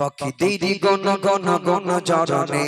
পাখিদের গণ গণ গণ চরণে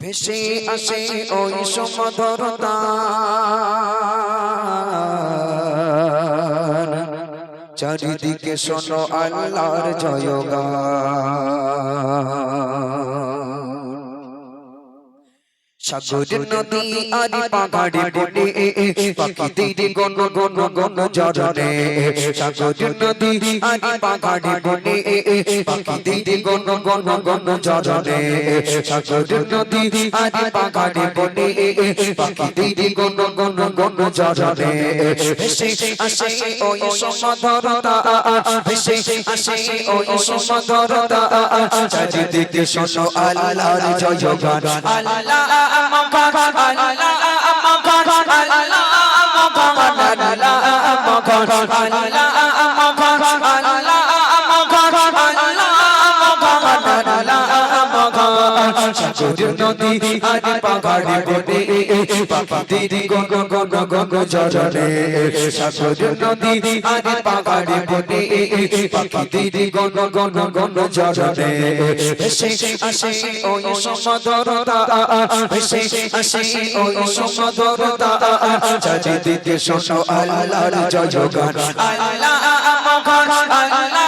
ভেসে আসে ওই সমধরতা চারিদিকে শোনো আল্লাহর জয়গান। সাগর নদী আর পাহাড়ে বনে পাখিদের গণ গণ গণ জরনে সাগর নদী আর পাহাড়ে বনে পাখিদের গণ গণ গণ জরনে সাগর নদী আর পাহাড়ে বনে পাখিদের গণ গণ গণ জরনে ভেসে আসে ওই সমাধরতা ভেসে আসে ওই সমাধরতা চারিদিকে শোনো আল্লাহর জয়গান আল্লাহ Allah সাগর নদী আর পাহাড়ে বনে বাবা দিদি গো গো গো গো গো গো জজনে সাগর নদী আর পাহাড়ে বনে বাবা দিদি গো গো গো গো গো গো জজনে এসে আসে ওই সমদরতা এসে আসে ওই সমদরতা চাচি দিদি শোনো আল্লাহর জয় জগান আল্লাহ আমার আল্লাহ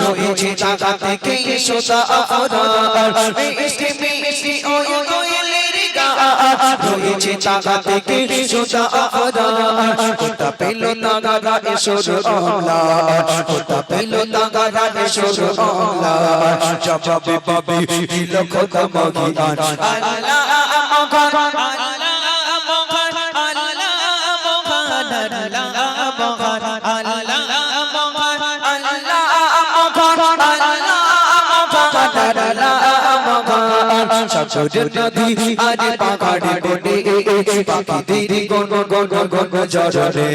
রয়েছে জায়গা থেকে সোদা আফরার মিষ্টি মিষ্টি ওই দোয়েলের গান রয়েছে জায়গা থেকে সোদা আফরার কোথা পেল নাগারা এসোর অমলা কোথা পেল নাগারা এসোর অমলা জবাবে পাবে দিল খোদা মগিয়ান আল্লাহ মগন সাগরের নদী আজ পাখাড়ে কোটে পাখিদের গন গন গন জরে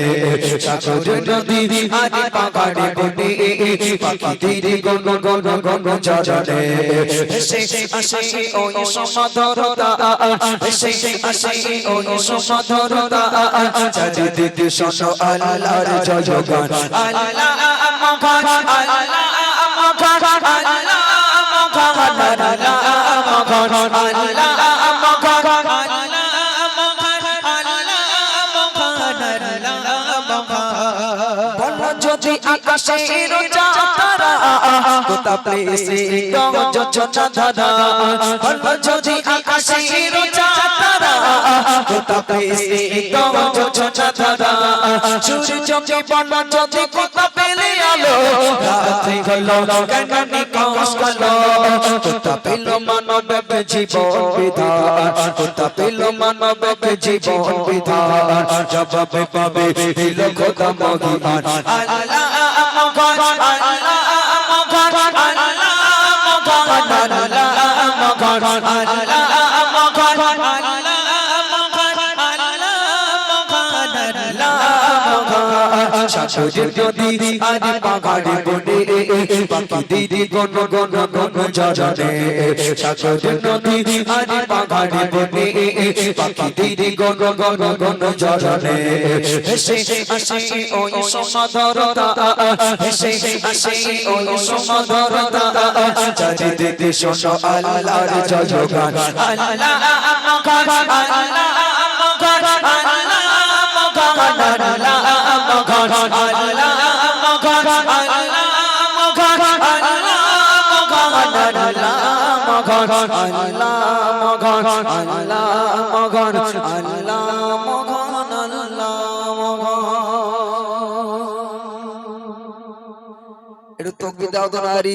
সাগরের নদী আজ পাখাড়ে কোটে পাখিদের গন গন গন গন জরে এসে আসে ওই সমাধরতা এসে আসে ওই সমাধরতা চারিদিকে শোনো আল্লাহর জয় গান আল্লাহ আমার আল্লাহ যদি আকাশের চাতারা কোথা প্লেসে গঙ্গ চচা দাদা বলব যদি আকাশের চাতারা কোথা প্লেসে গঙ্গ চচা দাদা সূর্য যদি বন যদি কোথা রাত্রি হলো কাঙ্গানি কষ্ট কোথা পেল মানব জীবন বিধান কোথা পেল মানব জীবন বিধান জবাবে পাবে দিল খোদা মগিয়ান আল্লাহ মগন আল্লাহ মগন আল্লাহ মগন আল্লাহ মগন আল্লাহ সাজুজে যদি আজ পাহাড়ি বনে পাখি দিদি গন গন গন জজনে সাজুজে যদি আজ পাহাড়ি বনে পাখি দিদি গন গন গন জজনে, হেসে হাসি ওই সমাদরতা হেসে হাসি ওই সমাদরতা চাচি দিদি শোনো আল্লাহর জজগান আল্লাহ আল্লাহ আল্লাহ একটু তকবি দাও তো নারী